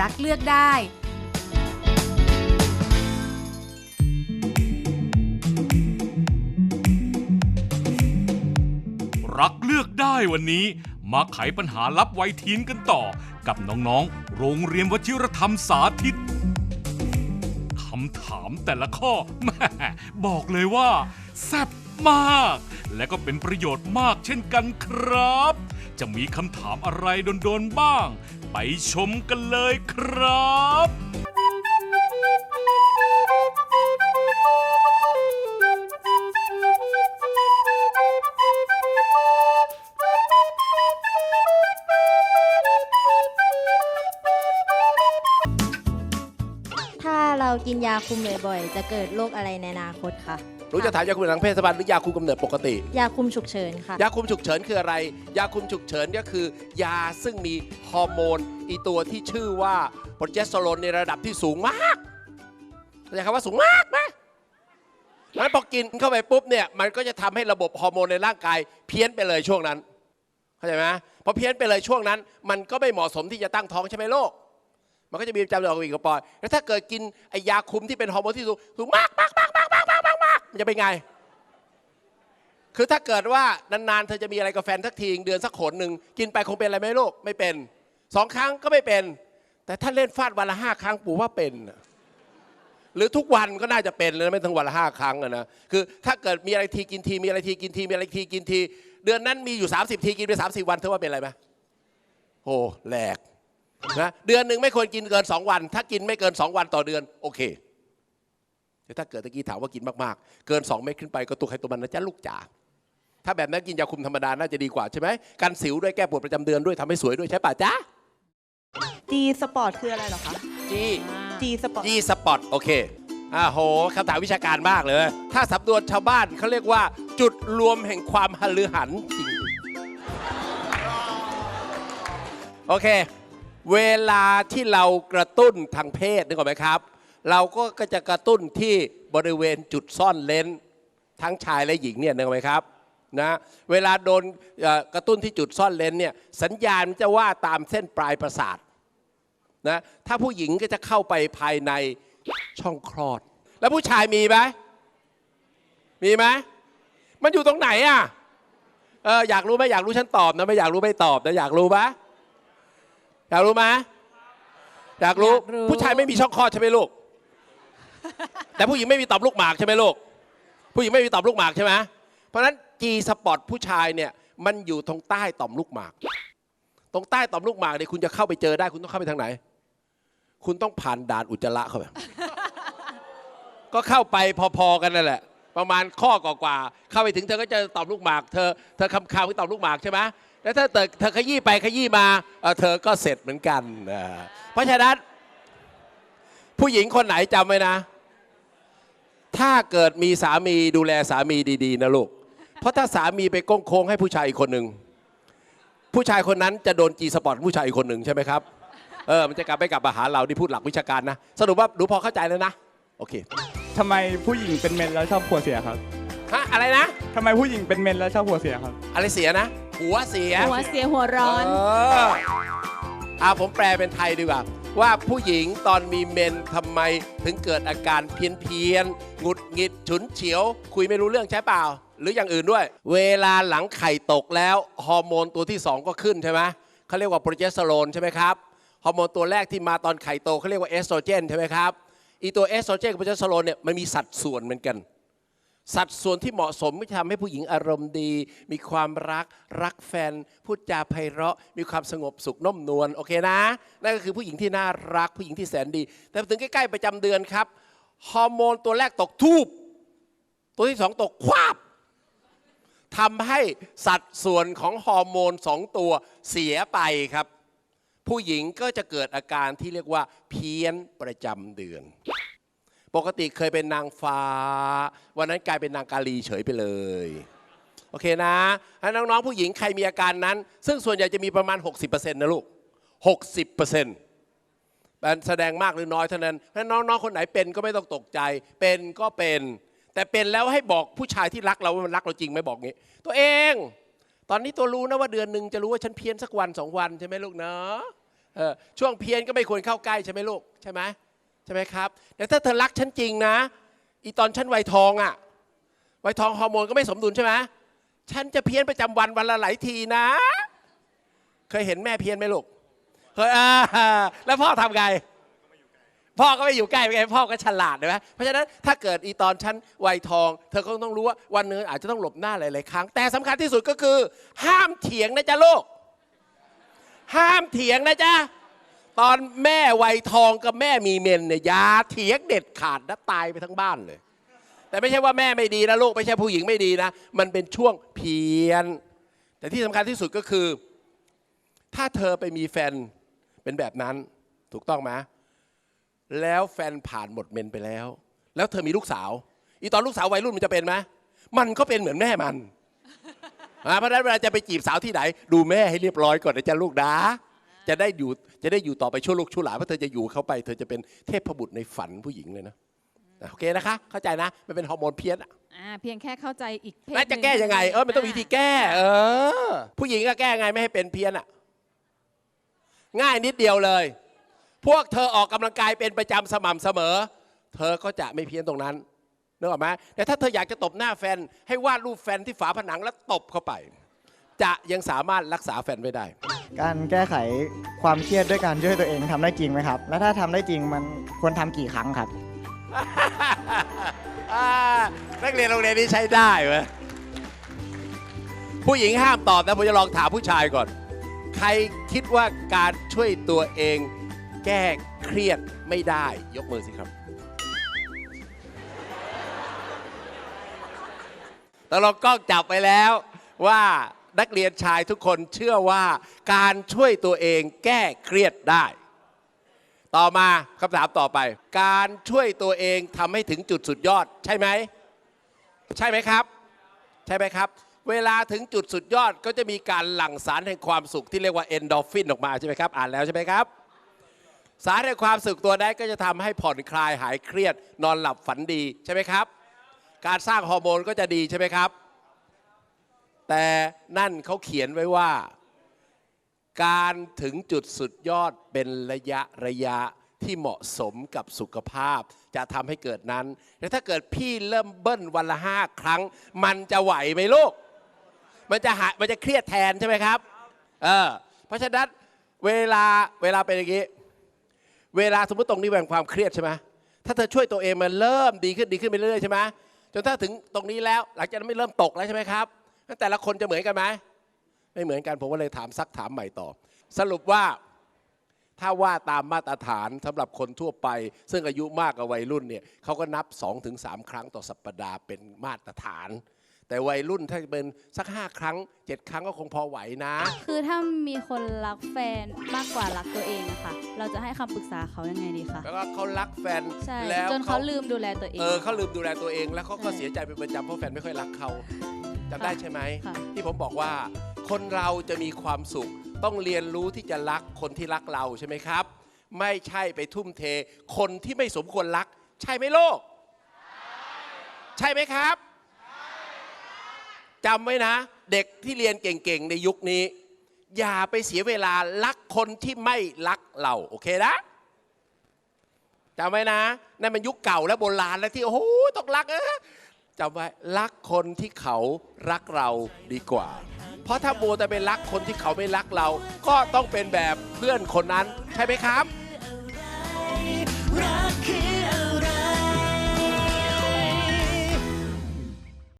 รักเลือกได้ รักเลือกได้วันนี้ มาไขปัญหาลับไวทีนกันต่อ กับน้องๆ โรงเรียนวชิรธรรมสาธิตคำถามแต่ละข้อแม่บอกเลยว่าแซ่บ มาก และก็เป็นประโยชน์มากเช่นกันครับ จะมีคำถามอะไรโดนๆบ้าง ไปชมกันเลยครับ ถ้าเรากินยาคุมบ่อยๆ จะเกิดโรคอะไรในอนาคตคะ รู้จะถามยาคุมหลังเพศสัมพันธ์หรือยาคุมกำเนิดปกติ ยาคุมฉุกเฉินค่ะ ยาคุมฉุกเฉินคืออะไร ยาคุมฉุกเฉินก็คือ ยาซึ่งมีฮอร์โมนอีตัวที่ชื่อว่าโปรเจสเตอโรนในระดับที่สูงมากเข้าใจคำว่าสูงมากไหมแล้วพอกินเข้าไปปุ๊บเนี่ยมันก็จะทำให้ระบบฮอร์โมนในร่างกาย เพี้ยนไปเลยช่วงนั้นเข้าใจไหมพอเพี้ยนไปเลยช่วงนั้น มันก็ไม่เหมาะสมที่จะตั้งท้องใช่ไหมโลกมันก็จะมีประจำเดือนออกอีกกระปอยแล้วถ้าเกิดกินไอ้ยาคุมที่เป็นฮอร์โมนที่สูงสูงมากมากมาก มันจะเป็นไง คือถ้าเกิดว่านานๆเธอจะมีอะไรกับแฟนสักทีเดือนสักขนหนึ่งกินไปคงเป็นอะไรไหมลูกไม่เป็นสองครั้งก็ไม่เป็น แต่ถ้าเล่นฟาดวันละห้าครั้งปู่ว่าเป็น หรือทุกวันก็น่าจะเป็นเลยนะไม่ถึงวันละห้าครั้งนะคือถ้าเกิดมีอะไรทีกินทีมีอะไรทีกินทีมีอะไรทีกินที เดือนนั้นมีอยู่ 30 ทีกินไป30วันเธอว่าเป็นอะไรไหมโอ้แหลกนะเดือนหนึ่งไม่ควรกินเกิน 2 วัน ถ้ากินไม่เกิน 2 วันต่อเดือน โอเค แต่ถ้าเกิดตะกี้ถามว่ากินมากๆ เกิน 2 เม็ดขึ้นไปก็ตัวใครตัวมันนะจ๊ะลูกจ๋าถ้าแบบนั้นกินยาคุมธรรมดาน่าจะดีกว่าใช่ไหมกันสิวด้วยแก้ปวดประจำเดือนด้วยทำให้สวยด้วยใช่ป่ะจ๊ะจีสปอร์ตคืออะไรเหรอคะจีจีสปอร์ตจีสปอตโอเคอ่าโหคำถามวิชาการมากเลย ถ้าสำนวนชาวบ้านเขาเรียกว่า จุดรวมแห่งความหลือหันจริงโอเค เวลาที่เรากระตุ้นทางเพศนึกออกไหมครับ เราก็ก็จะกระตุ้นที่บริเวณจุดซ่อนเลนทั้งชายและหญิงเนี่ยนึกออกไหมครับนะเวลาโดนเอ่อกระตุ้นที่จุดซ่อนเลนเนี่ยสัญญาณมันจะว่าตามเส้นปลายประสาทนะถ้าผู้หญิงก็จะเข้าไปภายในช่องคลอด แล้วผู้ชายมีไหมมีไหมมันอยู่ตรงไหนอะเอออยากรู้ไหมอยากรู้ฉันตอบนะไม่อยากรู้ไม่ตอบนะอยากรู้ไหมอยากรู้ไหมอยากรู้อยากรู้ผู้ชายไม่มีช่องคลอดใช่ไหมลูก แต่ผู้หญิงไม่มีต่อมลูกหมากใช่ไหมลูก ผู้หญิงไม่มีต่อมลูกหมากใช่ไหมเพราะฉะนั้นจีสปอตผู้ชายเนี่ยมันอยู่ตรงใต้ต่อมลูกหมาก ตรงใต้ต่อมลูกหมากเนี่ยคุณจะเข้าไปเจอได้คุณต้องเข้าไปทางไหน คุณต้องผ่านด่านอุจจาระเข้าไปก็เข้าไปพอๆกันนั่นแหละ ประมาณข้อกว่าๆเข้าไปถึงเธอก็จอต่อมลูกหมาก เธอเธอคำคาวที่ต่อมลูกหมากใช่ไหมแล้วถ้าเธอขยี้ไปขยี้มาเธอก็เสร็จเหมือนกัน เพราะฉะนั้นผู้หญิงคนไหนจำไว้นะ ถ้าเกิดมีสามีดูแลสามีดีๆนะลูก เพราะถ้าสามีไปโก้งโค้งให้ผู้ชายอีกคนหนึ่งผู้ชายคนนั้นจะโดนจีสปอร์ตผู้ชายอีกคนหนึ่งใช่ไหมครับ เออ มันจะกลับไปกลับมาหาเราที่พูดหลักวิชาการนะ สรุปว่าหนูพอเข้าใจแล้วนะ โอเคทำไมผู้หญิงเป็นเมนแล้วชอบหัวเสียครับฮะอะไรนะทำไมผู้หญิงเป็นเมนแล้วชอบหัวเสียครับ อะไรเสียนะ หัวเสียหัวเสียหัวร้อน เอออ่าผมแปลเป็นไทยดีกว่า ว่าผู้หญิงตอนมีเมนทำไมถึงเกิดอาการเพี้ยนเพียนๆหงุดหงิดฉุนเฉียว คุยไม่รู้เรื่องใช่เปล่า หรืออย่างอื่นด้วย เวลาหลังไข่ตกแล้วฮอร์โมนตัวที่ 2 ก็ขึ้นใช่ไหมเขาเรียกว่าโปรเจสเตอโรนใช่ไหมครับฮอร์โมนตัวแรกที่มาตอนไข่โตเขาเรียกว่าเอสโตรเจนใช่ไหมครับอีตัวเอสโตรเจนกับโปรเจสเตอโรนเนี่ยมันมีสัดส่วนเหมือนกัน สัดส่วนที่เหมาะสมที่ทำให้ผู้หญิงอารมณ์ดี มีความรักรักแฟน พูดจาไพเราะ มีความสงบสุขนุ่มนวลโอเคนะ นั่นก็คือผู้หญิงที่น่ารักผู้หญิงที่แสนดี แต่ถึงใกล้ๆประจำเดือนครับฮอร์โมนตัวแรกตกทูบตัวที่สองตกควาบทำให้สัดส่วนของฮอร์โมนสองตัวเสียไปครับ ผู้หญิงก็จะเกิดอาการที่เรียกว่าเพี้ยนประจำเดือน ปกติเคยเป็นนางฟ้า วันนั้นกลายเป็นนางกาลีเฉยไปเลย โอเคนะให้น้องๆผู้หญิงใครมีอาการนั้น ซึ่งส่วนใหญ่จะมีประมาณ 60%นะลูก 60%มันแสดงมากหรือน้อยเท่านั้นถ้าน้องๆคนไหนเป็นก็ไม่ต้องตกใจ เป็นก็เป็น แต่เป็นแล้วให้บอกผู้ชายที่รักเราว่ามันรักเราจริงไหมบอกงี้ ตัวเอง ตอนนี้ตัวรู้นะว่าเดือนหนึ่งจะรู้ว่าฉันเพี้ยนสักวันสองวันใช่ไหมลูกเนาะช่วงเพี้ยนก็ไม่ควรเข้าใกล้ใช่ไหมลูกใช่ไหม ใช่ไหมครับแต่ถ้าเธอรักฉันจริงนะ อีตอนฉันวัยทองอะวัยทองฮอร์โมนก็ไม่สมดุลใช่ไหมฉันจะเพี้ยนประจำวันวันละหลายทีนะ เคยเห็นแม่เพี้ยนไหมลูกเคยอ่าแล้วพ่อทำไงพ่อก็ไม่อยู่ใกล้ไงพ่อก็ฉลาดใช่ไหมเพราะฉะนั้นถ้าเกิดอีตอนชั้นวัยทอง เธอก็ต้องรู้ว่าวันนึงอาจจะต้องหลบหน้าหลาย ๆ ครั้ง แต่สำคัญที่สุดก็คือ ห้ามเถียงนะจ๊ะลูกห้ามเถียงนะจ๊ะ ตอนแม่วัยทองกับแม่มีเมนเนี่ยยาเถียงเด็ดขาดนะตายไปทั้งบ้านเลย แต่ไม่ใช่ว่าแม่ไม่ดีนะลูกไม่ใช่ผู้หญิงไม่ดีนะ มันเป็นช่วงเพี้ยน แต่ที่สำคัญที่สุดก็คือ ถ้าเธอไปมีแฟนเป็นแบบนั้นถูกต้องไหมแล้วแฟนผ่านหมดเมนไปแล้ว แล้วเธอมีลูกสาว อีตอนลูกสาววัยรุ่นมันจะเป็นไหมมันก็เป็นเหมือนแม่มันเพราะฉะนั้นเวลาจะไปจีบสาวที่ไหน ดูแม่ให้เรียบร้อยก่อนนะจ๊ะลูกนะ จะได้อยู่จะได้อยู่ต่อไปชั่วลูกชั่วหลานเพราะเธอจะอยู่เข้าไปเธอจะเป็นเทพบุตรในฝันผู้หญิงเลยนะโอเคนะคะ เข้าใจนะมันเป็นฮอร์โมนเพี้ยนอะอ่าเพียงแค่เข้าใจอีกเพศแล้วจะแก้ยังไงเออมันต้องมีวิธีแก้ เออ ผู้หญิงก็แก้ไงไม่ให้เป็นเพี้ยนอะง่ายนิดเดียวเลย พวกเธอออกกำลังกายเป็นประจำสม่ำเสมอ เธอก็จะไม่เพี้ยนตรงนั้นนึกออกไหมแต่ถ้าเธออยากจะตบหน้าแฟน ให้วาดรูปแฟนที่ฝาผนังแล้วตบเข้าไป จะยังสามารถรักษาแฟนไว้ได้ การแก้ไขความเครียดด้วยการช่วยตัวเองทำได้จริงไหมครับ และถ้าทำได้จริงมันควรทำกี่ครั้งครับ อ่านักเรียนโรงเรียนนี้ใช้ได้เว้ยผู้หญิงห้ามตอบนะผมจะลองถามผู้ชายก่อน ใครคิดว่าการช่วยตัวเอง แก้เครียดไม่ได้ ยกมือสิครับแต่เรากล้องจับไปแล้วว่า นักเรียนชายทุกคนเชื่อว่าการช่วยตัวเองแก้เครียดได้ ต่อมาคำถามต่อไป การช่วยตัวเองทำให้ถึงจุดสุดยอด ใช่ไหม ใช่ไหมครับ ใช่ไหมครับ เวลาถึงจุดสุดยอดก็จะมีการหลั่งสารแห่งความสุขที่เรียกว่าเอนโดฟินออกมาใช่ไหมครับ อ่านแล้วใช่ไหมครับสารแห่งความสุขตัวนั้นก็จะทำให้ผ่อนคลายหายเครียด นอนหลับฝันดีใช่ไหมครับ การสร้างฮอร์โมนก็จะดีใช่ไหมครับ แต่นั่นเขาเขียนไว้ว่า การถึงจุดสุดยอดเป็นระยะระยะที่เหมาะสมกับสุขภาพ จะทำให้เกิดนั้น แต่ถ้าเกิดพี่เริ่มเบิ้ลวันละห้าครั้ง มันจะไหวไหมลูก มันจะหามันจะเครียดแทนใช่ไหมครับเออเพราะฉะนั้นเวลาเวลาเป็นอย่างนี้ เวลาสมมติตรงนี้แบ่งความเครียดใช่ไหมถ้าเธอช่วยตัวเองมันเริ่มดีขึ้นดีขึ้นไปเรื่อยใช่ไหมจนถ้าถึงตรงนี้แล้ว หลังจากนั้นไม่เริ่มตกแล้วใช่ไหมครับ แต่ละคนจะเหมือนกันไหมไม่เหมือนกันผมก็เลยถามซักถามใหม่ต่อ สรุปว่าถ้าว่าตามมาตรฐานสำหรับคนทั่วไป ซึ่งอายุมากกว่าวัยรุ่นเนี่ยเขาก็นับ 2-3 ครั้งต่อสัปดาห์เป็นมาตรฐาน แต่วัยรุ่นถ้าจะเป็นสัก 5 ครั้ง 7 ครั้งก็คงพอไหวนะ คือถ้ามีคนรักแฟนมากกว่ารักตัวเองอะค่ะ เราจะให้คำปรึกษาเขายังไงดีคะแล้วก็เขารักแฟนใช่แล้วจนเขาลืมดูแลตัวเองเออเขาลืมดูแลตัวเอง แล้วเขาก็ใช่เสียใจเป็นประจำเพราะแฟนไม่ค่อยรักเขา จำได้ใช่ไหม ค่ะที่ผมบอกว่า คนเราจะมีความสุข ต้องเรียนรู้ที่จะรักคนที่รักเราใช่ไหมครับ ไม่ใช่ไปทุ่มเท คนที่ไม่สมควรรัก ใช่ไหมโลก ใช่ไหมครับจำไว้นะ เด็กที่เรียนเก่งๆ ในยุคนี้ อย่าไปเสียเวลารักคนที่ไม่รักเราโอเคนะจำไว้นะนั่นมันยุคเก่าและโบราณแล้วที่โอ้โหต้องรักเออ จำไว้รักคนที่เขารักเราดีกว่า เพราะถ้าโมแต่ไปรักคนที่เขาไม่รักเรา ก็ต้องเป็นแบบเพื่อนคนนั้นใช่ไหมครับ